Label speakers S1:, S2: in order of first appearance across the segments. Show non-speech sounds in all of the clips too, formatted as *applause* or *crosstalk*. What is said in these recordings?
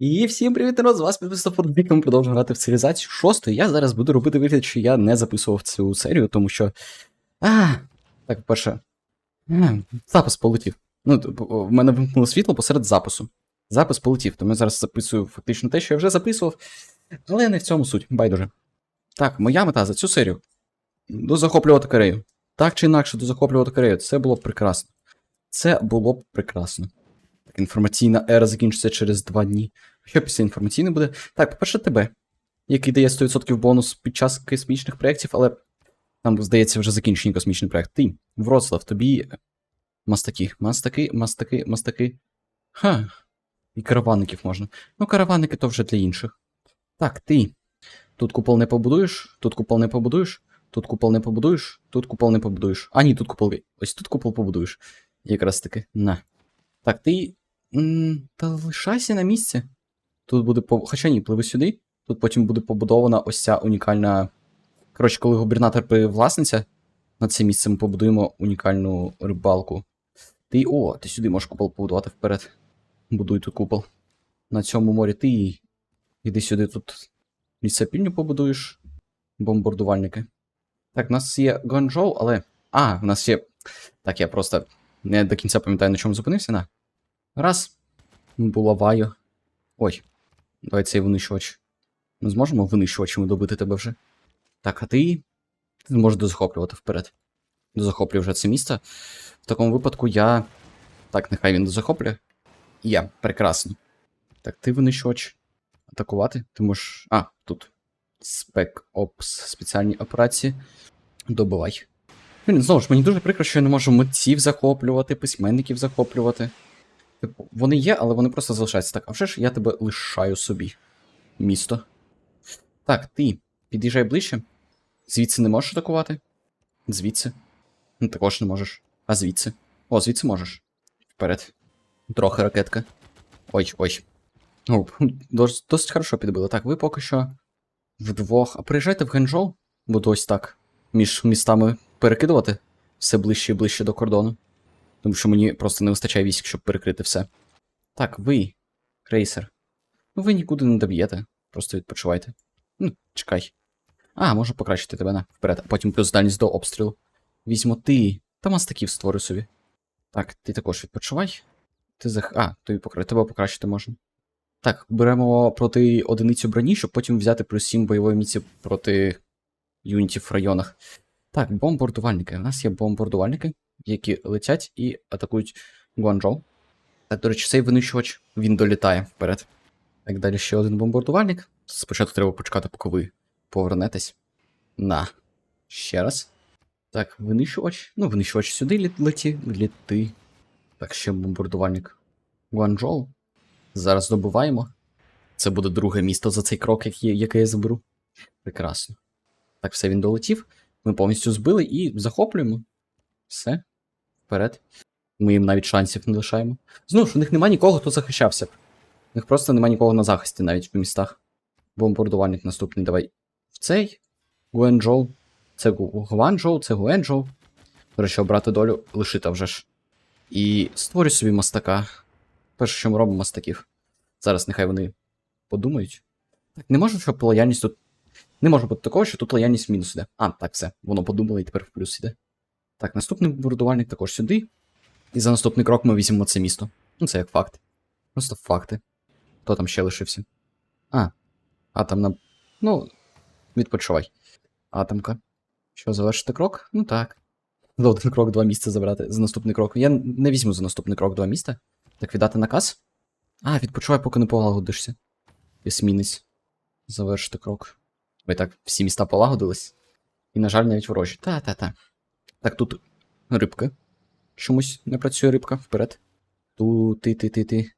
S1: І всім привіт, народ, з вас підписав Фордбік, ми продовжуємо грати в цивілізацію 6. Я зараз буду робити вигляд, що я не записував цю серію, тому що. А, так, по-перше, а, запис полетів. Ну, в мене вимкнуло світло посеред запису. Запис полетів, тому я зараз записую фактично те, що я вже записував, але не в цьому суть, байдуже. Так, моя мета за цю серію дозахоплювати Корею. Так чи інакше, дозахоплювати Корею. Це було б прекрасно. Це було б прекрасно. Так, інформаційна ера закінчиться через два дні. Що після інформаційної буде? Так, по-перше, тебе, який дає 100% бонус під час космічних проєктів, але там, здається, вже закінчений космічний проєкт. Ти, Вроцлав, тобі мастаки, мастаки, мастаки, мастаки. Ха. І караванників можна. Ну, караванники то вже для інших. Так, ти. Тут купол не побудуєш, тут купол не побудуєш, тут купол не побудуєш, тут купол не побудуєш. А, ні, тут купол. Ось тут купол побудуєш. Якраз таки. На. Так, ти. Та лишайся на місці. Тут буде по. Хоча ні, пливи сюди. Тут потім буде побудована ось ця унікальна. Коротше, коли губернатор привласниться, на це місце ми побудуємо унікальну рибалку. Ти. О, ти сюди можеш купол побудувати вперед. Будуй тут купол. На цьому морі ти. Іди сюди тут. Лісопільню побудуєш. Бомбардувальники. Так, у нас є Гонжоу, але. А, в нас є. Так, я просто не до кінця пам'ятаю, на чому зупинився. На. Раз. Булаваю. Ой. Давай цей винищувач. Ми зможемо винищувачами добити тебе вже. Так, а ти. Ти зможеш дозахоплювати вперед. Дозахоплює вже це місце. В такому випадку я. Так, нехай він дозахоплює. Я, прекрасно. Так, ти винищувач. Атакувати. Ти можеш. А, тут. Спек Опс, спеціальні операції. Добивай. Блін, знову ж мені дуже прикро, що я не можу митців захоплювати, письменників захоплювати. Типу, вони є, але вони просто залишаються. Так, а вже ж я тебе лишаю собі. Місто. Так, ти під'їжджай ближче. Звідси не можеш атакувати? Звідси. Ну, також не можеш. А звідси? О, звідси можеш. Вперед. Трохи ракетка. Ой, ой. *laughs* Дос- досить хорошо підбили. Так, ви поки що вдвох. А приїжджайте в Генджоу. Буду ось так. Між містами перекидувати все ближче і ближче до кордону. Тому що мені просто не вистачає військ, щоб перекрити все. Так, ви, крейсер. Ну ви нікуди не доб'єте. Просто відпочивайте. Ну, чекай. А, можу покращити тебе на вперед, а потім плюс дальність до обстрілу. Візьмо ти. Та мастаків створи собі. Так, ти також відпочивай. Ти зах. А, тобі покра... тебе покращити можна. Так, беремо проти одиницю броні, щоб потім взяти плюс 7 бойової міці проти юнітів в районах. Так, бомбардувальники. У нас є бомбардувальники, які летять і атакують Гуанчжоу. Так, до речі, цей винищувач він долітає вперед. Так, далі ще один бомбардувальник. Спочатку треба почекати, поки ви повернетесь. На. Ще раз. Так, винищувач. Ну, винищувач сюди леті, літи. Так, ще бомбардувальник. Гуанчжоу. Зараз добуваємо. Це буде друге місто за цей крок, який- яке я заберу. Прекрасно. Так, все, він долетів. Ми повністю збили і захоплюємо. Все. Вперед. Ми їм навіть шансів не лишаємо. Знову ж, у них нема нікого, хто захищався. б. У них просто нема нікого на захисті навіть в містах. Бомбардувальник наступний, давай. В цей. Гуенджоу. Це Гу- Гуанчжоу, це Гуенджоу. До речі, обрати долю лишити вже ж. І створюй собі мастака. Перше, що ми робимо мастаків. Зараз нехай вони подумають. Так, не може, щоб лояльність тут. Не може бути такого, що тут лояльність в мінус іде. А, так, все. Воно подумало і тепер в плюс іде. Так, наступний бомбардувальник також сюди. І за наступний крок ми візьмемо це місто. Ну, це як факт. Просто факти. Хто там ще лишився? А. Атомна. Ну, відпочивай. Атомка. Що, завершити крок? Ну так. За один крок два місця забрати. За наступний крок. Я не візьму за наступний крок два міста. Так, віддати наказ? А, відпочивай, поки не полагодишся. Есмінець. Завершити крок. Ви так, всі міста полагодились. І, на жаль, навіть ворожі. Та-та-та. Так, тут рибка. Чомусь не працює рибка вперед. Ту, ти, ти, ти, ти.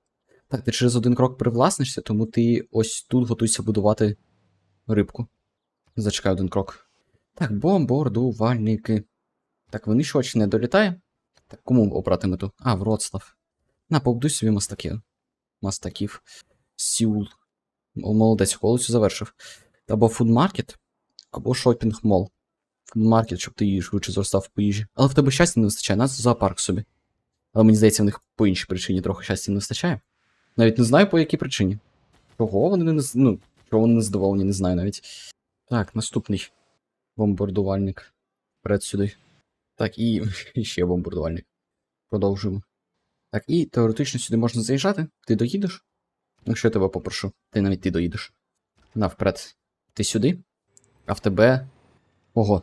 S1: Так, ти через один крок привласнишся, тому ти ось тут готуйся будувати рибку. Зачекай один крок. Так, бомбардувальники. Так, винищувач не долітає. Так, кому обрати мету? А, Вроцлав. На, побудуй собі мастаків. Мастаків. Сіул. Молодець, колесю завершив. Або фудмаркет, або шопінг мол. Фудмаркет, щоб ти її швидше зростав по їжі. Але в тебе щастя не вистачає, нас зоопарк собі. Але мені здається, в них по іншій причині трохи щастя не вистачає. Навіть не знаю по якій причині. Чого вони не ну, чого вони не задоволені, не знаю навіть. Так, наступний бомбардувальник. Вперед сюди. Так, і *laughs* ще бомбардувальник. Продовжуємо. Так, і теоретично сюди можна заїжджати. Ти доїдеш? Якщо я тебе попрошу, ти навіть ти доїдеш. На, вперед. Ти сюди, а в тебе. Ого.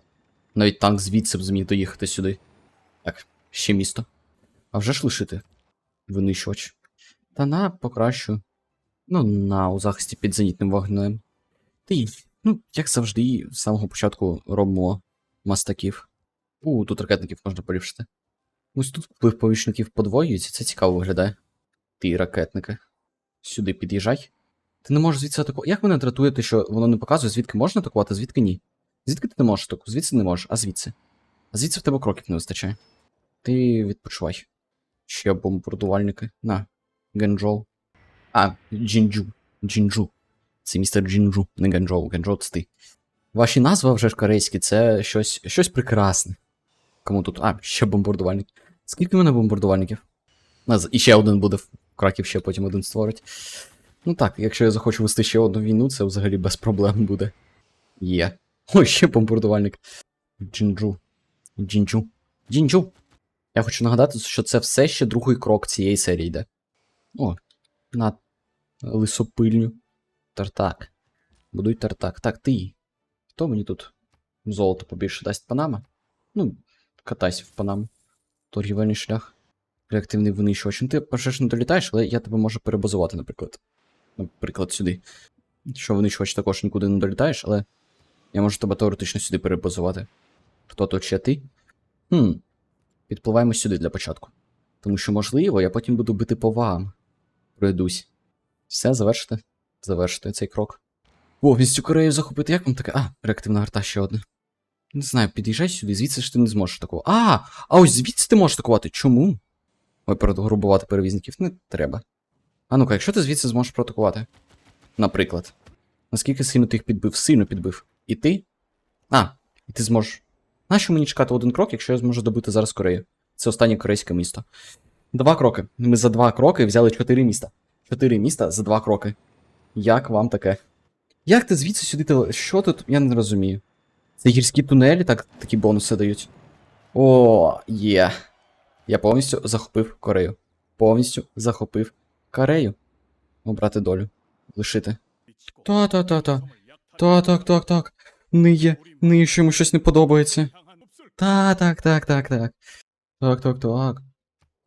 S1: Навіть танк звідси б зміг доїхати сюди. Так, ще місто. А вже ж лишити. Винищувач. Та на покращу. Ну, на у захисті під зенітним вогнем. Ти, ну, як завжди, з самого початку робимо мастаків. У, тут ракетників можна поліпшити. Ось тут вплив повічників подвоюється, це цікаво виглядає. Ти, ракетники. Сюди під'їжджай. Ти не можеш звідси атакувати. Як мене дратує, те, що воно не показує, звідки можна атакувати, звідки ні? Звідки ти не можеш атакувати? Звідси не можеш, а звідси. А звідси в тебе кроків не вистачає. Ти відпочивай. Ще бомбардувальники. На. Генджоу. А, Джінджу. Джінджу. Це містер Джінджу, не Генджоу. Генджоу це ти. Ваші назви вже ж корейські, це щось, щось прекрасне. Кому тут? А, ще бомбардувальник. Скільки мене бомбардувальників? І ще один буде в Краків, ще потім один створить. Ну так, якщо я захочу вести ще одну війну, це взагалі без проблем буде. Є. *laughs* Ой, ще бомбардувальник. Джінджу. Джінджу. Джінджу. Я хочу нагадати, що це все ще другий крок цієї серії йде. О, на лисопильню. Тартак. Будуй тартак. Так, ти. Хто мені тут золото побільше дасть Панама? Ну, катайся в Панаму. Торгівельний шлях. Реактивний винищувач. Ну ти перше ж не долітаєш, але я тебе можу перебазувати, наприклад. Наприклад, сюди. Що винищувач також нікуди не долітаєш, але я можу тебе теоретично сюди перебазувати. Хто тут ще ти? Хм. Підпливаємо сюди для початку. Тому що, можливо, я потім буду бити по вам. Пройдусь. Все, завершити. Завершити цей крок. Повністю Корею захопити. Як вам таке? А, реактивна гарта ще одна. Не знаю, під'їжджай сюди, звідси ж ти не зможеш атакувати. А! А ось звідси ти можеш атакувати. Чому? Ой, перегрубувати перевізників не треба. А ну-ка, якщо ти звідси зможеш проатакувати. Наприклад. Наскільки сильно ти їх підбив? Сильно підбив. І ти? А, і ти зможеш. Нащо мені чекати один крок, якщо я зможу добити зараз Корею? Це останнє корейське місто. Два кроки. Ми за два кроки взяли чотири міста. Чотири міста за два кроки. Як вам таке? Як ти звідси сюди теле... Що тут? Я не розумію. Це гірські тунелі так, такі бонуси дають. О, є. Я повністю захопив Корею. Повністю захопив Корею. Обрати долю. Лишити. Та-та-та-та. Та, так, так, так. Ниє, ниє, що йому щось не подобається. Та, так, так, так, так. Так, так, так.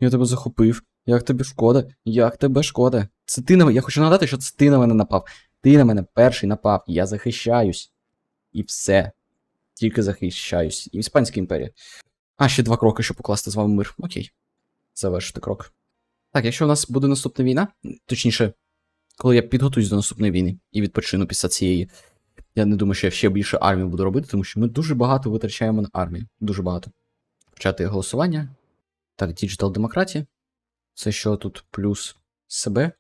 S1: Я тебе захопив. Як тобі шкода? Як тебе шкода? Це ти на мене. Я хочу нагадати, що це ти на мене напав. Ти на мене перший напав. Я захищаюсь. І все. Тільки захищаюсь. І Іспанська імперія. А, ще два кроки, щоб покласти з вами мир. Окей. Завершити крок. Так, якщо у нас буде наступна війна, точніше, коли я підготуюсь до наступної війни і відпочину після цієї. Я не думаю, що я ще більше армію буду робити, тому що ми дуже багато витрачаємо на армію. Дуже багато. Почати голосування. Так, діджитал демократія. Це що тут плюс себе.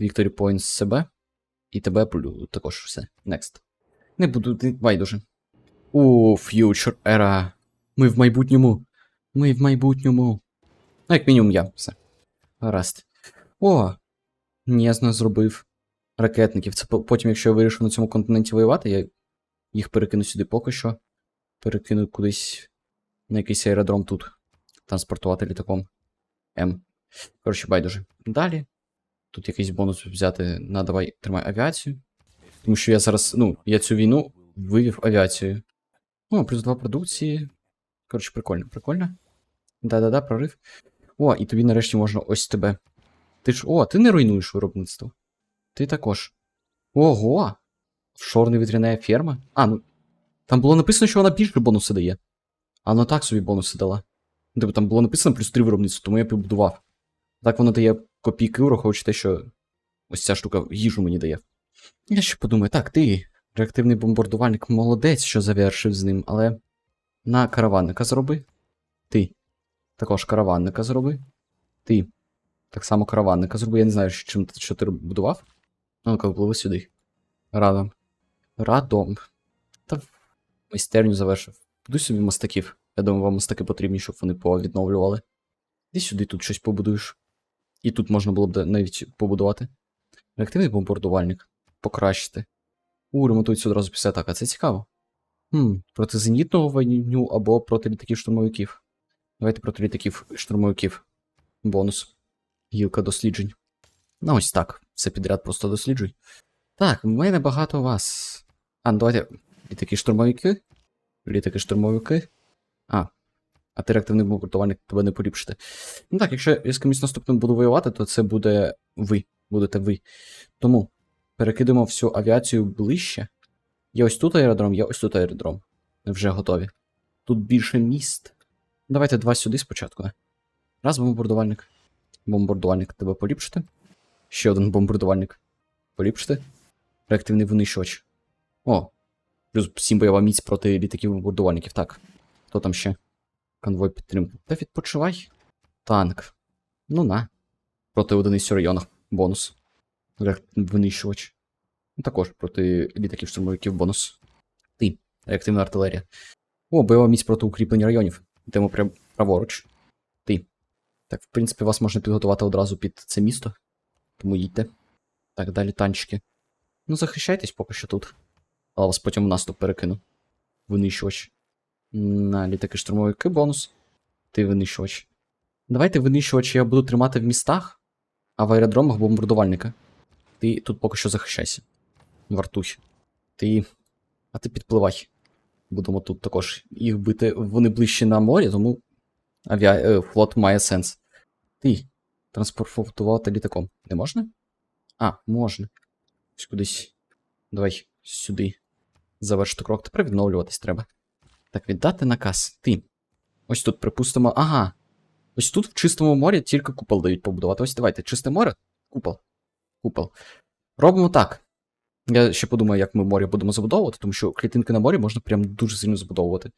S1: Victory Points себе. І тебе також все. Next. Не буду, байдуже. У, Future Era. Ми в майбутньому. Ми в майбутньому. Ну, як мінімум я. Все. Гаразд. О! Нєзно зробив ракетників. Це потім, якщо я вирішу на цьому континенті воювати, я їх перекину сюди поки що. Перекину кудись на якийсь аеродром тут. Транспортувати літаком. М. Коротше, байдуже. Далі. Тут якийсь бонус взяти на давай тримай авіацію. Тому що я зараз, ну, я цю війну вивів авіацією. О, плюс два продукції. Коротше, прикольно, прикольно. Да-да-да, прорив. О, і тобі нарешті можна ось тебе. Ти ж. О, ти не руйнуєш виробництво. Ти також. Ого! Офшорна вітряна ферма? А, ну. Там було написано, що вона більше бонуси дає. А вона так собі бонуси дала. Ну, Тобто там було написано плюс 3 виробництво, тому я побудував. Так воно дає копійки, враховуючи те, що ось ця штука їжу мені дає. Я ще подумаю, так, ти, реактивний бомбардувальник, молодець, що завершив з ним, але на караванника зроби. Ти. Також караванника зроби. Ти. Так само караванника зроби. Я не знаю, чим що ти будував. Ну-ка, впливи сюди. Радом. Радом. Та майстерню завершив. Будуй собі мостаків. Я думаю, вам мостаки потрібні, щоб вони повідновлювали. Іди сюди тут щось побудуєш. І тут можна було б навіть побудувати. Реактивний бомбардувальник. Покращити. У, ремонтується одразу після атаки. Це цікаво. Хм, проти зенітного вогню або проти літаків штурмовиків. Давайте проти літаків штурмовиків. Бонус. Гілка досліджень. Ну, ось так. Все підряд просто досліджуй. Так, в мене багато вас. А, ну давайте. Літаки штурмовики. Літаки штурмовики. А. А ти реактивний бомбардувальник тебе не поліпшити. Ну так, якщо я з кимось наступним буду воювати, то це буде ви. Будете ви. Тому перекидемо всю авіацію ближче. Є ось тут аеродром, є ось тут аеродром. Ми вже готові. Тут більше міст. Давайте два сюди спочатку. Раз бомбардувальник. Бомбардувальник тебе поліпшити. Ще один бомбардувальник. Поліпшити. Реактивний винищувач. О. Плюс 7 бойова міць проти літаків бомбардувальників. Так. Хто там ще? Конвой підтримки. Та відпочивай. Танк. Ну на. Проти одиниць районах. Бонус. Винищувач. Ну, також проти літаків штурмовиків бонус. Ти. Реактивна артилерія. О, бойова міць проти укріплень районів. Йдемо прям праворуч. Ти. Так, в принципі, вас можна підготувати одразу під це місто. Тому їдьте. Так, далі танчики. Ну, захищайтесь поки що тут. Але вас потім в наступ перекину. Винищувач. На літаки штурмовики бонус. Ти винищувач. Давайте винищувач я буду тримати в містах, а в аеродромах бомбардувальника. Ти тут поки що захищайся. Вартуй. Ти. А ти підпливай. Будемо тут також їх бити. Вони ближче на морі, тому авіа... е, флот має сенс. Ти. Транспортувати літаком. Не можна? А, можна. Ось кудись. Давай сюди. Завершити крок. Тепер відновлюватись треба. Так, віддати наказ. Ти. Ось тут, припустимо. Ага. Ось тут в чистому морі тільки купол дають побудувати. Ось давайте. Чисте море. Купол. Купол. Робимо так. Я ще подумаю, як ми море будемо забудовувати, тому що клітинки на морі можна прям дуже сильно забудовувати.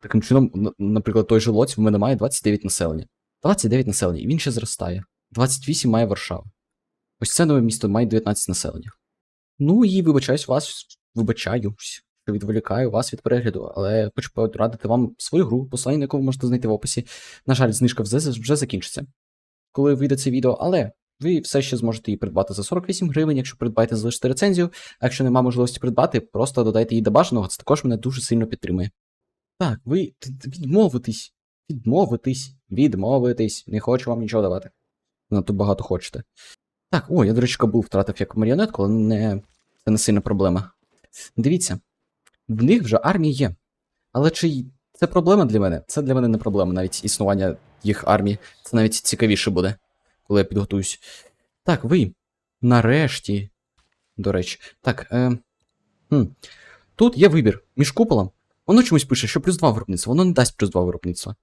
S1: Таким чином, наприклад, той же Лоць в мене має 29 населення. 29 населення, і він ще зростає. 28 має Варшава. Ось це нове місто має 19 населення. Ну і вибачаюсь вас, вибачаюсь, що відволікаю вас від перегляду, але хочу порадити вам свою гру, посилання на яку ви можете знайти в описі. На жаль, знижка вже, закінчиться, коли вийде це відео, але ви все ще зможете її придбати за 48 гривень, якщо придбаєте, залишите рецензію. А якщо немає можливості придбати, просто додайте її до бажаного, це також мене дуже сильно підтримує. Так, ви відмовитись, відмовитись, відмовитись, не хочу вам нічого давати. Надто багато хочете. Так, о, я, до речі, кабу втратив як маріонетку, але не... це не сильна проблема. Дивіться, в них вже армія є. Але чи це проблема для мене? Це для мене не проблема, навіть існування їх армії. Це навіть цікавіше буде, коли я підготуюсь. Так, ви. Нарешті. До речі. Так, е... хм. Тут є вибір між куполом. Воно чомусь пише, що плюс 2 виробництва. Воно не дасть плюс 2 виробництва.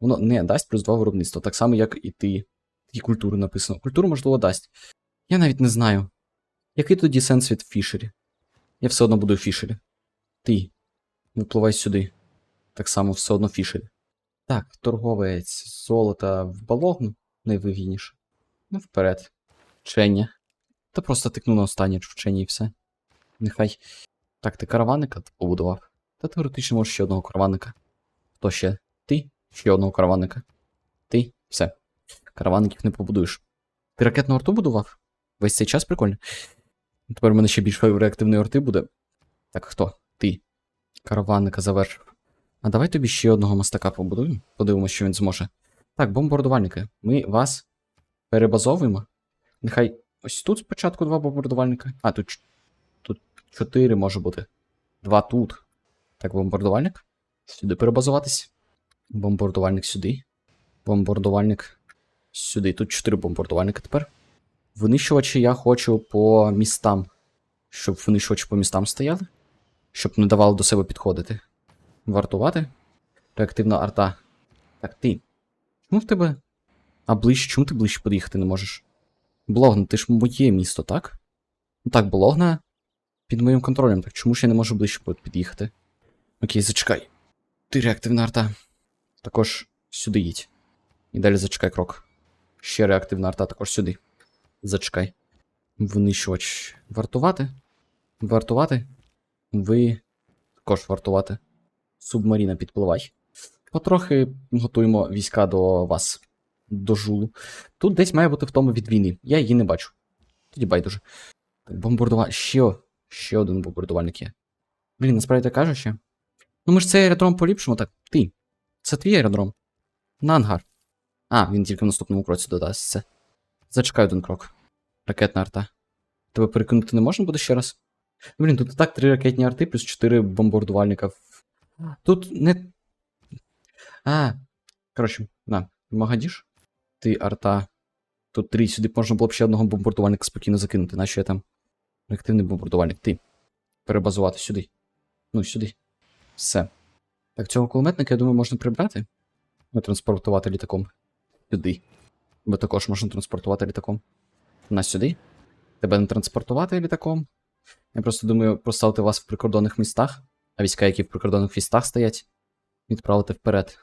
S1: Воно не дасть плюс 2 виробництва. Так само, як і ти. І культуру написано. Культуру, можливо, дасть. Я навіть не знаю. Який тоді сенс від Фішері? Я все одно буду в Фішері. Ти. Випливай сюди. Так само все одно Фішері. Так, торговець золота в балогну найвигідніше. Ну, вперед. Вчення. Та просто тикну на останнє вчення і все. Нехай. Так, ти караванника побудував. Та теоретично можеш ще одного караванника. Хто ще? Ще одного караванника. Ти? Все. Караванників не побудуєш. Ти ракетну арту будував? Весь цей час прикольно. Тепер у мене ще більше реактивної арти буде. Так, хто? Ти. Караванника завершив. А давай тобі ще одного мастака побудуємо. Подивимося, що він зможе. Так, бомбардувальники. Ми вас перебазовуємо. Нехай ось тут спочатку два бомбардувальника. А, тут, тут чотири може бути. Два тут. Так, бомбардувальник. Сюди перебазуватись. Бомбардувальник сюди. Бомбардувальник сюди. Тут чотири бомбардувальника тепер. Винищувачі я хочу по містам. Щоб винищувачі по містам стояли. Щоб не давали до себе підходити. Вартувати. Реактивна арта. Так, ти. Чому в тебе. А ближче, чому ти ближче під'їхати не можеш? Блогна, ти ж моє місто, так? Ну так, Блогна під моїм контролем, так чому ж я не можу ближче під'їхати? Окей, зачекай. Ти реактивна арта. Також сюди їдь. І далі зачекай крок. Ще реактивна арта, також сюди. Зачекай. Винищувач. Вартувати? Вартувати? Ви також вартувати. Субмаріна підпливай. Потрохи готуємо війська до вас. До жулу. Тут десь має бути втома від війни. Я її не бачу. Тоді байдуже. Так, бомбардувальник. Ще, ще один бомбардувальник є. Блін, насправді кажучи. Ну ми ж цей аеродром поліпшимо, так. Ти. Це твій аеродром. На ангар. А, він тільки в наступному кроці додасться. Зачекай один крок. Ракетна арта. Тебе перекинути не можна буде ще раз? Блін, тут і так три ракетні арти плюс чотири бомбардувальника. Тут не. А. Коротше, на, Магадіш. Ти арта. Тут три сюди можна було б ще одного бомбардувальника спокійно закинути. Нащо я там? Реактивний бомбардувальник. Ти. Перебазувати сюди. Ну, сюди. Все. Так, цього кулеметника, я думаю, можна прибрати. Ну, транспортувати літаком. Сюди. Бо також можна транспортувати літаком. Нас сюди. Тебе не транспортувати літаком. Я просто думаю поставити вас в прикордонних містах, а війська, які в прикордонних містах стоять, відправити вперед.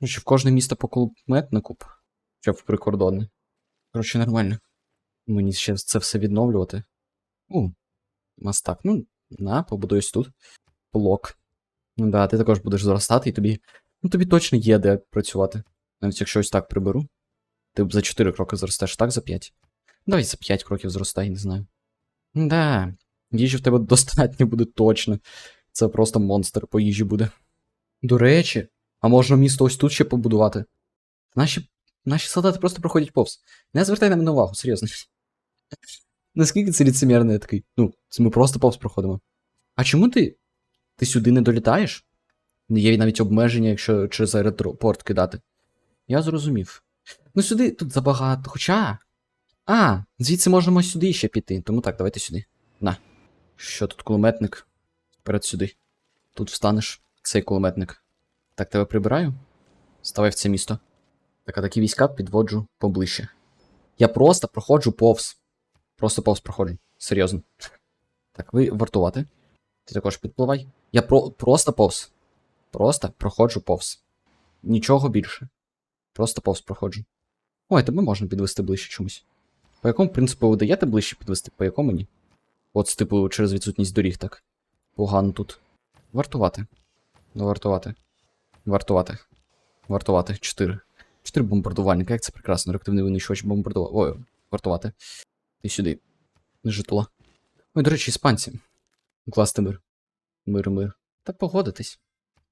S1: Ну, що в кожне місто по кулеметнику, щоб в прикордонне. Коротше, нормально. Мені ще це все відновлювати. У, мастак. Ну, на, побудуюсь тут. Блок. Ну да, ти також будеш зростати, і тобі. Ну тобі точно є де працювати. Навіть якщо ось так приберу. Ти б за 4 кроки зростеш, так за 5. Давай за 5 кроків зростай, не знаю. Да, їжі в тебе *laughs* достатньо буде точно. Це просто монстр по їжі буде. До речі, а можна місто ось тут ще побудувати? Наші, наші солдати просто проходять повз. Не звертай на мене увагу, серйозно. *laughs* Наскільки це ліцемірно, я такий. Ну, це ми просто повз проходимо. А чому ти? Ти сюди не долітаєш? Є навіть обмеження, якщо через аеропорт кидати. Я зрозумів. Ну сюди тут забагато. Хоча. А, звідси можемо сюди ще піти. Тому так, давайте сюди. На. Що тут кулеметник? Вперед сюди. Тут встанеш, цей кулеметник. Так, тебе прибираю. Ставай в це місто. Так, а такі війська підводжу поближче. Я просто проходжу повз. Просто повз проходжу. Серйозно. Так, ви вартувати. Ти також підпливай. Я про просто повз. Просто проходжу повз. Нічого більше. Просто повз проходжу. Ой, тебе можна підвести ближче чомусь. По якому принципу ви даєте ближче підвести, по якому ні? От, типу, через відсутність доріг так. Погано тут. Вартувати. Ну, вартувати. Вартувати. Вартувати. Чотири. Чотири бомбардувальника, як це прекрасно. Реактивний винищувач бомбардувати. Ой, вартувати. Ти сюди. Житло. Ой, до речі, іспанці. Класти мир. Мир, мир. Та погодитись.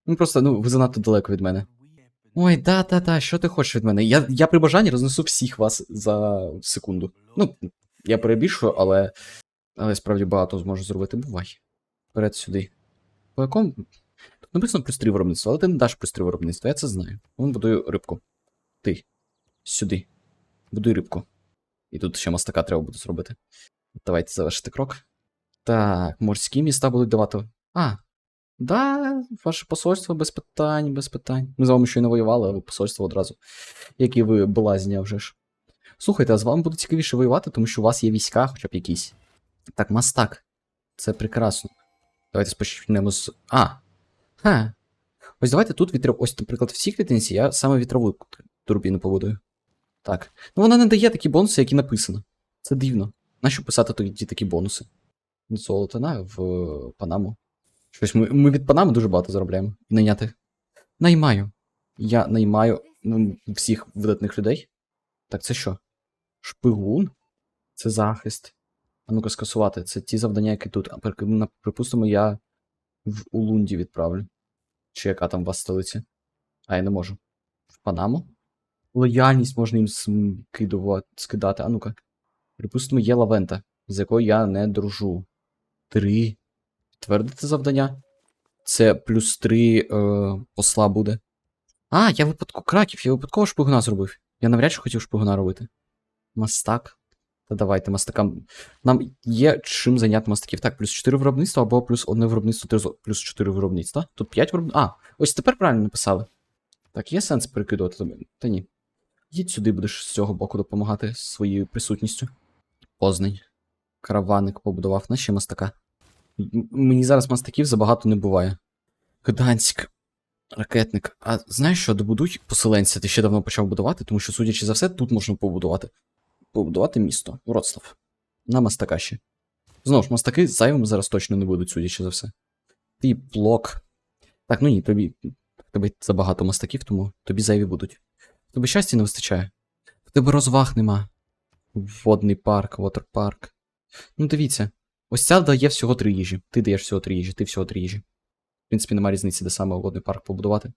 S1: Ну просто, ну, ви занадто далеко від мене. Ой, да-да-да, що ти хочеш від мене? Я, я при бажанні рознесу всіх вас за секунду. Ну, я перебільшую, але. Але справді багато зможу зробити. Бувай. Вперед сюди. По якому. Тут написано плюс 3 виробництво, але ти не даш плюс 3 виробництво, я це знаю. Вон будую рибку. Ти. Сюди. Будуй рибку. І тут ще мастака треба буде зробити. Давайте завершити крок. Так, морські міста будуть давати. А. Да, ваше посольство без питань, без питань. Ми з вами щойно воювали, а ви посольство одразу. Які ви блазня вже ж. Слухайте, а з вами буде цікавіше воювати, тому що у вас є війська, хоча б якісь. Так, мастак. Це прекрасно. Давайте спочнемо з. А. Ха. Ось давайте тут вітров. Ось, наприклад, в цій я саме вітрову турбіну побудую. Так. Ну вона не дає такі бонуси, які написано. Це дивно. Нащо писати тоді такі бонуси? Золото в е, Панаму. Щось ми, ми від Панами дуже багато заробляємо. Найняти. Наймаю. Я наймаю ну, всіх видатних людей. Так, це що? Шпигун? Це захист. А ну-ка скасувати. Це ті завдання, які тут. А припустимо, я в Улунді відправлю. Чи яка там у вас столиця? А я не можу. В Панаму? Лояльність можна їм скидувати. А ну-ка. Припустимо, є Лавента, з якою я не дружу. Три. Підтвердити завдання. Це плюс три е, посла буде. А, я випадково краків, я випадково шпигуна зробив. Я навряд чи хотів шпигуна робити. Мастак. Та давайте мастакам. Нам є чим зайняти мастаків. Так, плюс 4 виробництва або плюс одне виробництво, три плюс 4 виробництва. Тут 5 виробництв. А, ось тепер правильно написали. Так, є сенс перекидувати? Та ні. Їдь сюди, будеш з цього боку допомагати своєю присутністю. Познань. Караваник побудував на ще мастака. Мені зараз мастаків забагато не буває. Гданськ. Ракетник. А знаєш що, добудуй поселенця, ти ще давно почав будувати, тому що, судячи за все, тут можна побудувати. Побудувати місто. Вроцлав. На мастака ще. Знову ж, мастаки зайвими зараз точно не будуть, судячи за все. Ти блок. Так, ну ні, тобі. Тобі забагато мастаків, тому тобі зайві будуть. Тобі щастя не вистачає. В тебе розваг нема. Водний парк, вотерпарк. Ну, дивіться. Ось ця дає всього три їжі. Ти даєш всього три їжі, ти всього три їжі. В принципі, немає різниці, де саме водний парк побудувати.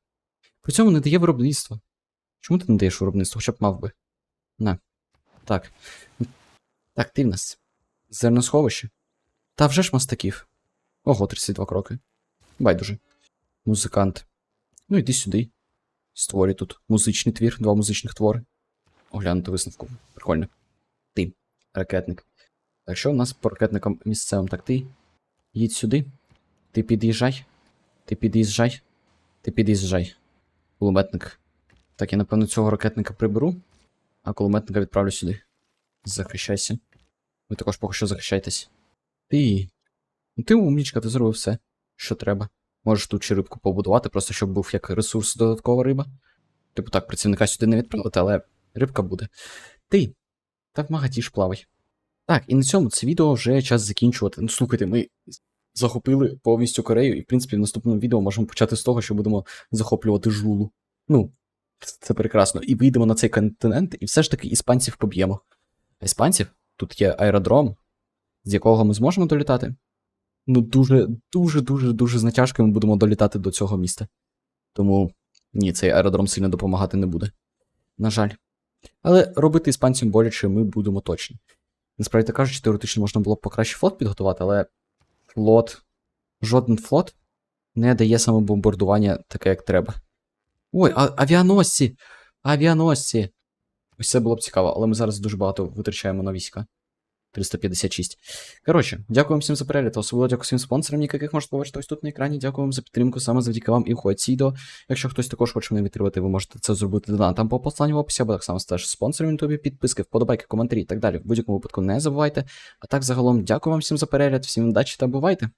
S1: При цьому не дає виробництва. Чому ти не даєш виробництво? Хоча б мав би. На. Так. Так, ти в нас. Зерносховище. Та вже ж мастаків. Ого, 32 кроки. Байдуже. Музикант. Ну, йди сюди. Створюй тут музичний твір, два музичних твори. Оглянути висновку. Прикольно. Ти, ракетник. Так що у нас по ракетникам місцевим? Так ти. Їдь сюди. Ти під'їжджай. Ти під'їжджай. Ти під'їжджай. Кулеметник. Так, я напевно цього ракетника приберу, а кулеметника відправлю сюди. Захищайся. Ви також поки що захищайтесь. Ти. Ну ти умнічка, ти зробив все, що треба. Можеш тут ще рибку побудувати, просто щоб був як ресурс додаткова риба. Типу так, працівника сюди не відправити, але рибка буде. Ти. Так магаті ж плавай. Так, і на цьому це відео вже час закінчувати. Ну, слухайте, ми захопили повністю Корею, і, в принципі, в наступному відео можемо почати з того, що будемо захоплювати жулу. Ну, це прекрасно. І вийдемо на цей континент, і все ж таки іспанців поб'ємо. А іспанців тут є аеродром, з якого ми зможемо долітати. Ну, дуже, дуже, дуже, дуже з натяжкою ми будемо долітати до цього міста. Тому ні, цей аеродром сильно допомагати не буде. На жаль. Але робити іспанцям боляче ми будемо точно. Насправді так кажучи, теоретично можна було б покраще флот підготувати, але флот. Жоден флот не дає самобомбардування таке, як треба. Ой, а авіаносці! Авіаносці! Ось це було б цікаво, але ми зараз дуже багато витрачаємо на війська. 356. Коротше, дякую всім за перегляд, особливо дякую всім спонсорам, яких можете побачити ось тут на екрані. Дякую вам за підтримку, саме завдяки вам і входить. Якщо хтось також хоче мене підтримати, ви можете це зробити донатом по посланню в описі, або так само стеж спонсором ютубі, підписки, вподобайки, коментарі і так далі. В будь-якому випадку не забувайте. А так загалом, дякую вам всім за перегляд, всім удачі та бувайте!